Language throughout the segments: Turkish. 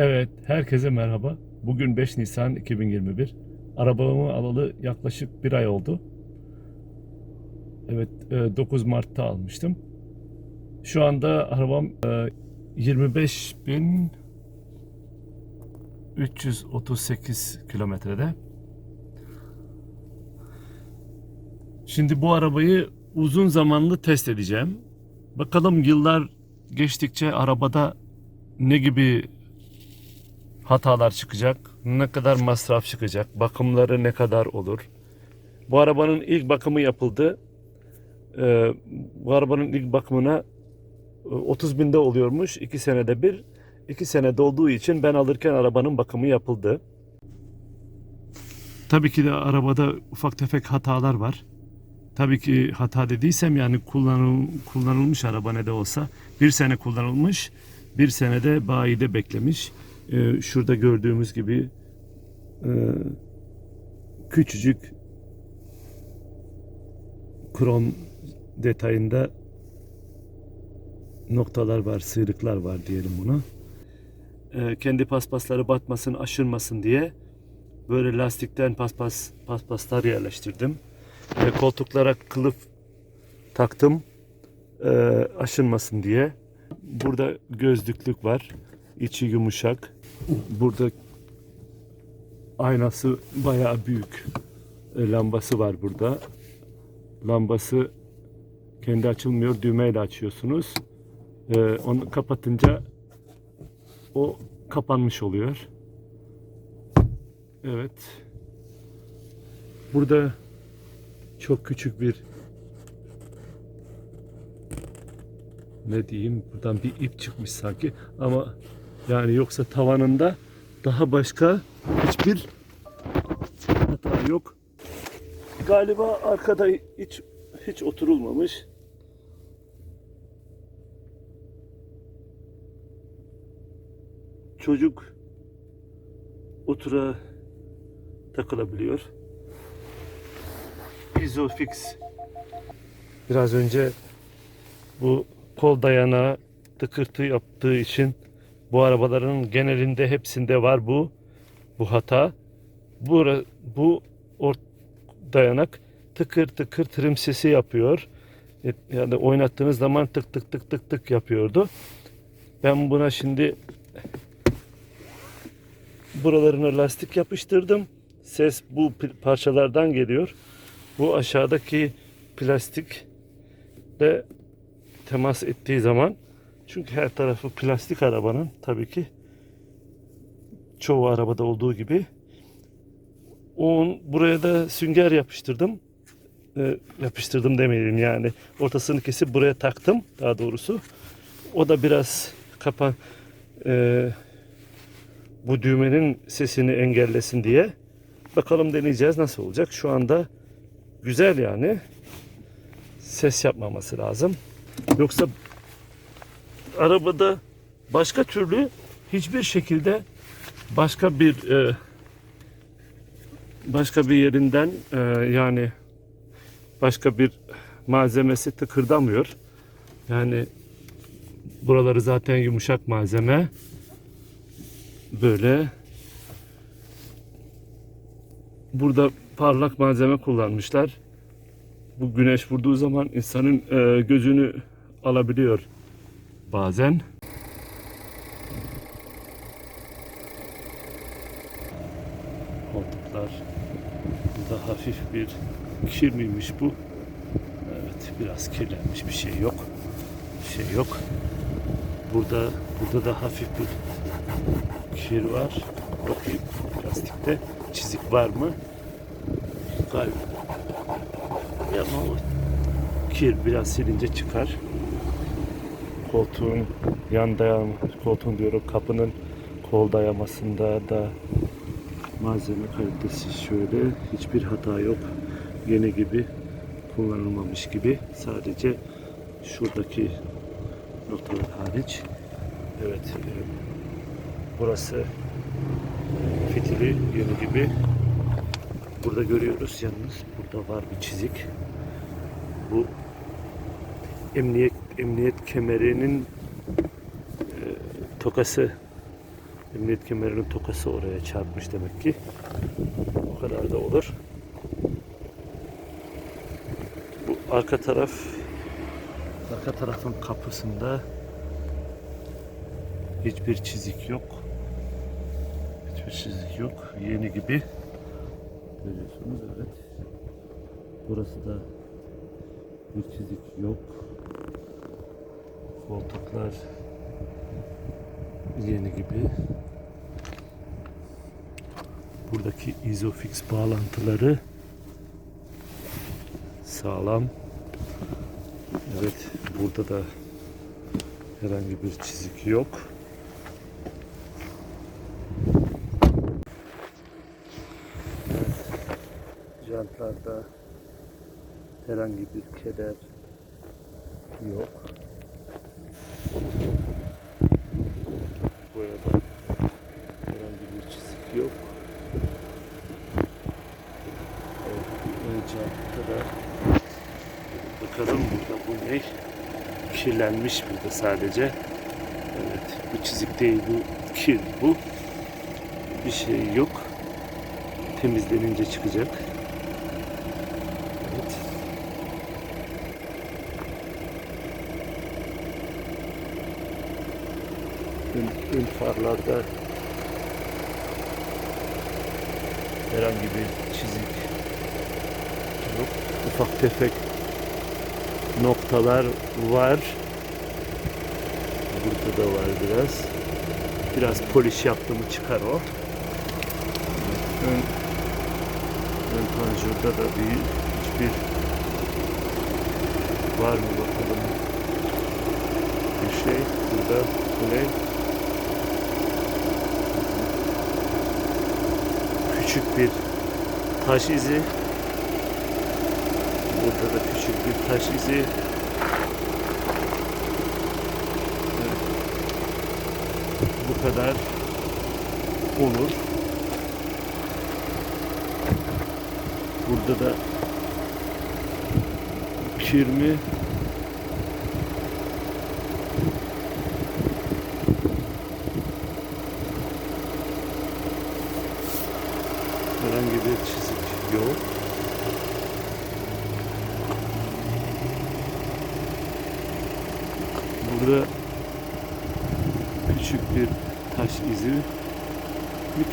Evet, herkese merhaba. Bugün 5 Nisan 2021. Arabamı alalı yaklaşık bir ay oldu. Evet, e, 9 Mart'ta almıştım. Şu anda arabam e, 25.338 kilometrede. Şimdi bu arabayı uzun zamanlı test edeceğim. Bakalım yıllar geçtikçe arabada ne gibi hatalar çıkacak, ne kadar masraf çıkacak, bakımları ne kadar olur. Bu arabanın ilk bakımı yapıldı. Ee, bu arabanın ilk bakımına e, 30 binde oluyormuş, 2 senede bir. 2 sene dolduğu için ben alırken arabanın bakımı yapıldı. Tabii ki de arabada ufak tefek hatalar var. Tabii ki hata dediysem yani kullanıl, kullanılmış araba ne de olsa bir sene kullanılmış, bir senede bayide beklemiş. Ee, şurada gördüğümüz gibi e, küçücük krom detayında noktalar var, sıyrıklar var diyelim buna. Ee, kendi paspasları batmasın, aşırmasın diye böyle lastikten paspas paspaslar yerleştirdim. Ee, koltuklara kılıf taktım ee, aşınmasın diye. Burada gözlüklük var. İçi yumuşak. Burada aynası bayağı büyük. E, lambası var burada. Lambası kendi açılmıyor. Düğmeyle açıyorsunuz. E, onu kapatınca o kapanmış oluyor. Evet. Burada çok küçük bir ne diyeyim buradan bir ip çıkmış sanki ama yani yoksa tavanında daha başka hiçbir hata yok. Galiba arkada hiç hiç oturulmamış. Çocuk otura takılabiliyor. Isofix biraz önce bu kol dayanağı tıkırtı yaptığı için bu arabaların genelinde hepsinde var bu bu hata. Bu bu or, dayanak tıkır tıkır trim sesi yapıyor. Yani oynattığınız zaman tık tık tık tık tık yapıyordu. Ben buna şimdi buralarına lastik yapıştırdım. Ses bu parçalardan geliyor. Bu aşağıdaki plastik de temas ettiği zaman çünkü her tarafı plastik arabanın tabii ki çoğu arabada olduğu gibi onun buraya da sünger yapıştırdım. Ee, yapıştırdım demeyelim yani. Ortasını kesip buraya taktım daha doğrusu. O da biraz kapan e, bu düğmenin sesini engellesin diye. Bakalım deneyeceğiz nasıl olacak. Şu anda güzel yani. Ses yapmaması lazım. Yoksa arabada başka türlü hiçbir şekilde başka bir e, başka bir yerinden e, yani başka bir malzemesi tıkırdamıyor. Yani buraları zaten yumuşak malzeme. Böyle burada parlak malzeme kullanmışlar. Bu güneş vurduğu zaman insanın e, gözünü alabiliyor bazen. Koltuklar. Burada hafif bir kir miymiş bu? Evet biraz kirlenmiş bir şey yok. Bir şey yok. Burada burada da hafif bir kir var. Bakayım plastikte çizik var mı? Galiba. Ama kir biraz silince çıkar. Koltuğun yan dayam, koltuğun diyorum kapının kol dayamasında da malzeme kalitesi şöyle hiçbir hata yok. Yeni gibi kullanılmamış gibi sadece şuradaki noktalar hariç. Evet e, burası fitili yeni gibi. Burada görüyoruz yalnız burada var bir çizik. Bu emniyet emniyet kemerinin e, tokası Emniyet kemerinin tokası oraya çarpmış demek ki. O kadar da olur. Bu arka taraf arka tarafın kapısında hiçbir çizik yok. Hiçbir çizik yok. Yeni gibi. Görüyorsunuz evet. Burası da bir çizik yok. Koltuklar yeni gibi. Buradaki izofix bağlantıları sağlam. Evet, burada da herhangi bir çizik yok. Evet, jantlarda herhangi bir keder yok. Burada herhangi bir çizik yok. Evet, ön jantta da bakalım burada bu ne? Kirlenmiş burada sadece. Evet, bu çizik değil bu kir bu. Bir şey yok. Temizlenince çıkacak. Evet. Ön, ön farlarda herhangi bir çizik yok. Ufak tefek noktalar var. Burada da var biraz. Biraz poliş yaptı mı çıkar o. Ön, ön panjurda da bir hiçbir var mı bakalım. Bir şey burada bu ne? Küçük bir taş izi. Burada da küçük bir taş izi. Bu kadar olur. Burada da 20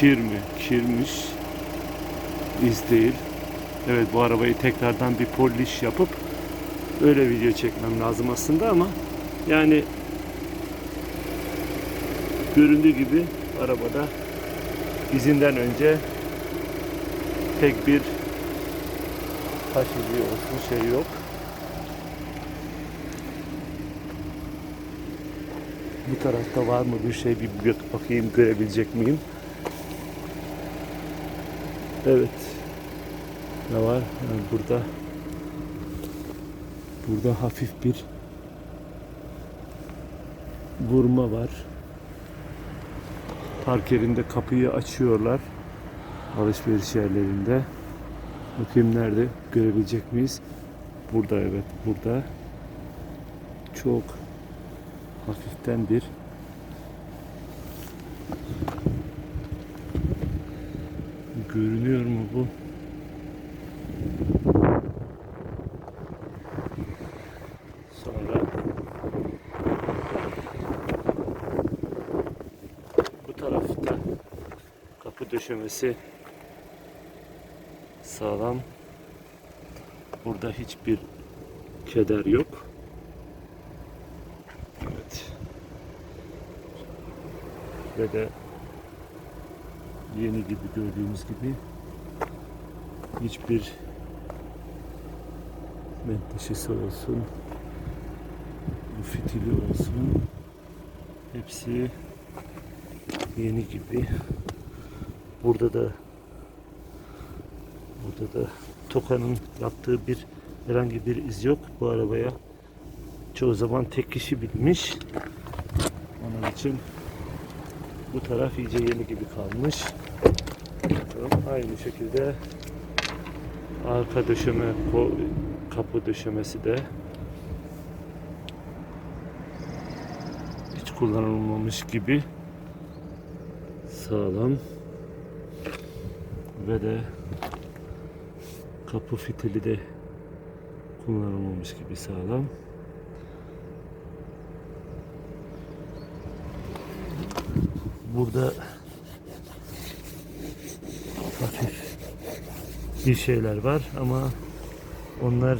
kir mi? Kirmiş. İz değil. Evet bu arabayı tekrardan bir polish yapıp öyle video çekmem lazım aslında ama yani göründüğü gibi arabada izinden önce pek bir taş izi olsun şey yok. Bu tarafta var mı bir şey bir bak- bakayım görebilecek miyim? Evet. Ne var? Ha, burada burada hafif bir vurma var. Park yerinde kapıyı açıyorlar. Alışveriş yerlerinde. Bakayım nerede? Görebilecek miyiz? Burada evet. Burada. Çok hafiften bir görünüyor mu bu? Sonra bu tarafta kapı döşemesi sağlam. Burada hiçbir keder yok. Evet. Ve de yeni gibi gördüğümüz gibi hiçbir menteşesi olsun bu fitili olsun hepsi yeni gibi. Burada da burada da Toka'nın yaptığı bir herhangi bir iz yok bu arabaya. Çoğu zaman tek kişi binmiş. Onun için bu taraf iyice yeni gibi kalmış Bakalım, aynı şekilde arka döşeme kapı döşemesi de hiç kullanılmamış gibi sağlam ve de kapı fitili de kullanılmamış gibi sağlam. Burada hafif bir şeyler var ama onlar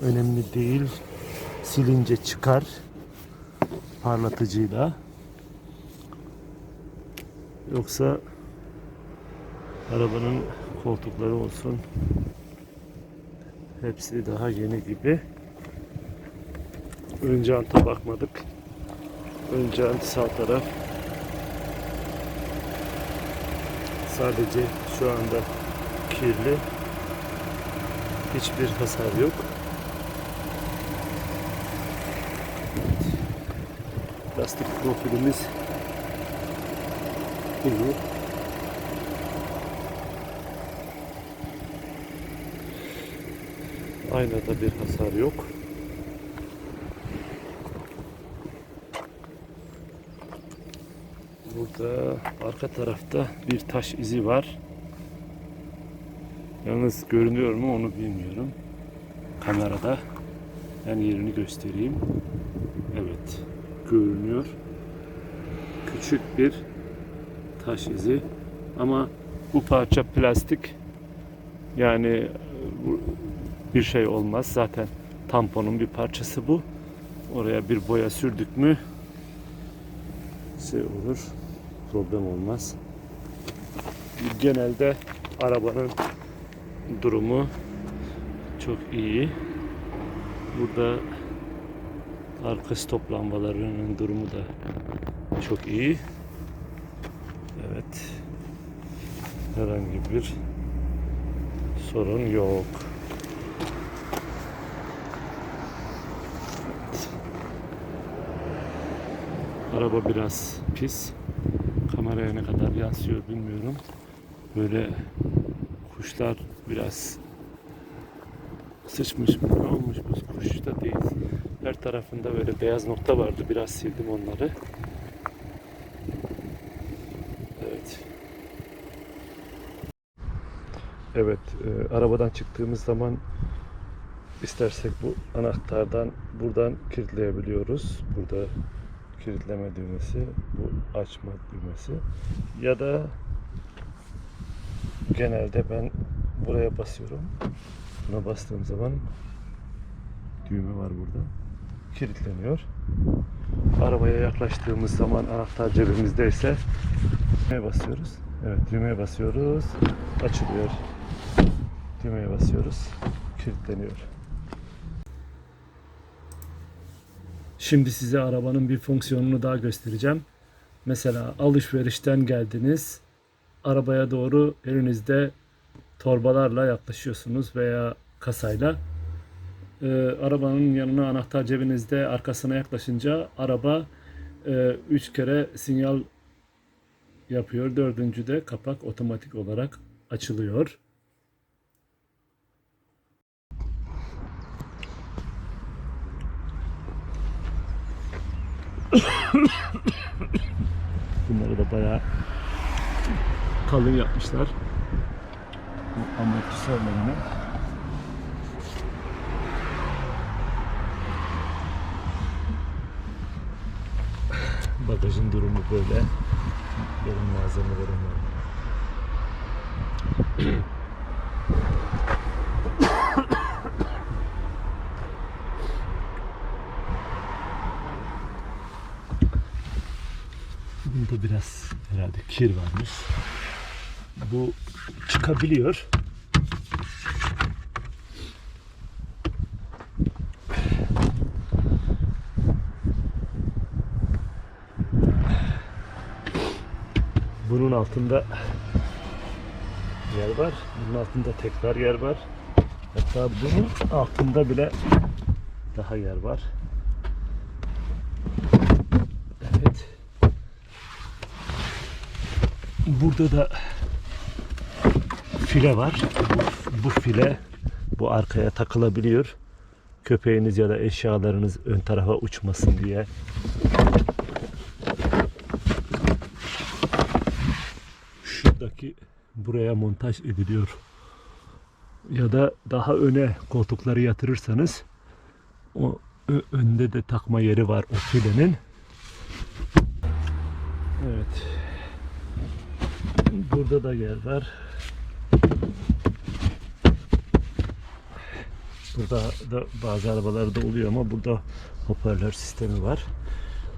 önemli değil. Silince çıkar parlatıcıyla. Yoksa arabanın koltukları olsun hepsi daha yeni gibi. Ön janta bakmadık. Ön jant sağ taraf. Sadece şu anda kirli. Hiçbir hasar yok. Lastik profilimiz iyi. Aynada bir hasar yok. Burada arka tarafta bir taş izi var. Yalnız görünüyor mu onu bilmiyorum. Kamerada. Ben yerini göstereyim. Evet. Görünüyor. Küçük bir taş izi. Ama bu parça plastik. Yani e, bir şey olmaz. Zaten tamponun bir parçası bu. Oraya bir boya sürdük mü şey olur. Problem olmaz. Genelde arabanın durumu çok iyi. Burada arka stop lambalarının durumu da çok iyi. Evet. Herhangi bir sorun yok. Araba biraz pis. Kameraya ne kadar yansıyor bilmiyorum. Böyle kuşlar biraz sıçmış mı ne olmuş bu kuş da değil. Her tarafında böyle beyaz nokta vardı. Biraz sildim onları. Evet. Evet, e, arabadan çıktığımız zaman istersek bu anahtardan buradan kilitleyebiliyoruz. Burada kilitleme düğmesi, bu açma düğmesi. Ya da genelde ben buraya basıyorum. Buna bastığım zaman düğme var burada. Kilitleniyor. Arabaya yaklaştığımız zaman anahtar cebimizdeyse düğmeye basıyoruz. Evet düğmeye basıyoruz. Açılıyor. Düğmeye basıyoruz. Kilitleniyor. Şimdi size arabanın bir fonksiyonunu daha göstereceğim. Mesela alışverişten geldiniz. Arabaya doğru elinizde torbalarla yaklaşıyorsunuz veya kasayla. Ee, arabanın yanına anahtar cebinizde arkasına yaklaşınca araba 3 kere sinyal yapıyor. Dördüncüde kapak otomatik olarak açılıyor. Bunları da bayağı kalın yapmışlar. Bu amortisörlerini. Bagajın durumu böyle. Benim malzemelerim var. Biraz herhalde kir varmış. Bu çıkabiliyor. Bunun altında yer var. Bunun altında tekrar yer var. Hatta bunun altında bile daha yer var. Evet. Burada da file var. Bu, bu file bu arkaya takılabiliyor. Köpeğiniz ya da eşyalarınız ön tarafa uçmasın diye. ki buraya montaj ediliyor. Ya da daha öne koltukları yatırırsanız o önde de takma yeri var o filenin. Evet. Burada da yer var. Burada da bazı arabalarda oluyor ama burada hoparlör sistemi var.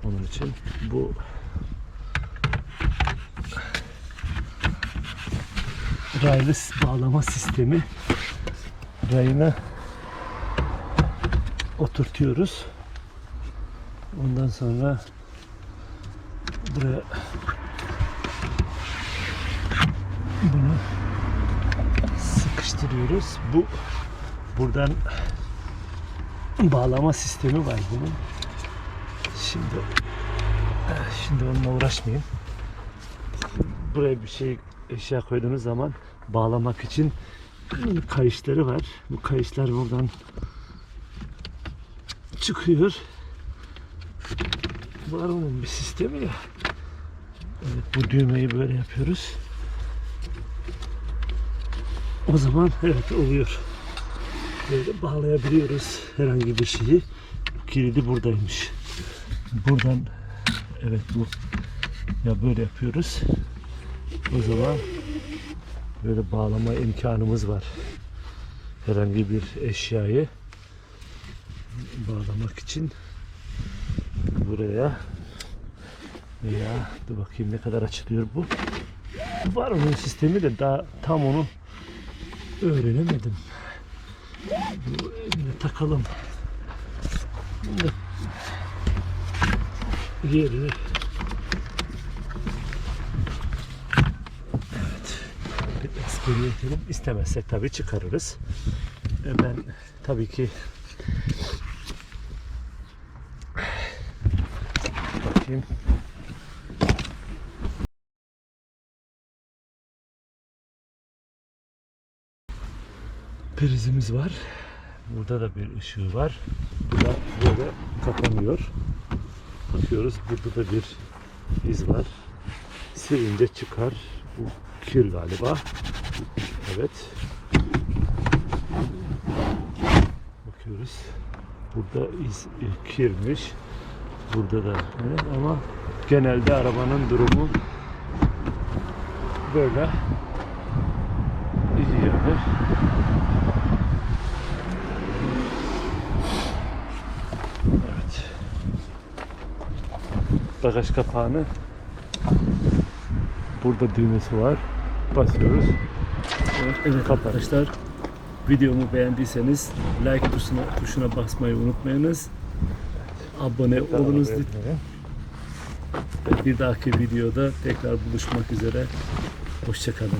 Onun için bu raylı bağlama sistemi rayına oturtuyoruz. Ondan sonra buraya bunu sıkıştırıyoruz. Bu buradan bağlama sistemi var bunun. Şimdi şimdi onunla uğraşmayayım. Buraya bir şey eşya koyduğunuz zaman bağlamak için kayışları var. Bu kayışlar buradan çıkıyor. Var onun bir sistemi ya. Evet, bu düğmeyi böyle yapıyoruz. O zaman evet oluyor. Böyle bağlayabiliyoruz herhangi bir şeyi. Kilidi buradaymış. Buradan evet bu ya böyle yapıyoruz. O zaman böyle bağlama imkanımız var. Herhangi bir eşyayı bağlamak için buraya veya dur bakayım ne kadar açılıyor bu. Var onun sistemi de daha tam onu öğrenemedim. Bu eline takalım. Bunu Evet. Biraz geriye itelim. İstemezsek tabii çıkarırız. E Ben tabii ki bakayım. Prizimiz var. Burada da bir ışığı var. Bu da böyle kapanıyor. Bakıyoruz burada da bir iz var. Silince çıkar. Bu kir galiba. Evet. Bakıyoruz. Burada iz e, kirmiş. Burada da evet, ama genelde arabanın durumu böyle iyi yani. Evet. Bagaj kapağını burada düğmesi var. Basıyoruz. Evet, arkadaşlar. Videomu beğendiyseniz like tuşuna, tuşuna basmayı unutmayınız. Abone olunuz. Bir dahaki videoda tekrar buluşmak üzere. Hoşçakalın.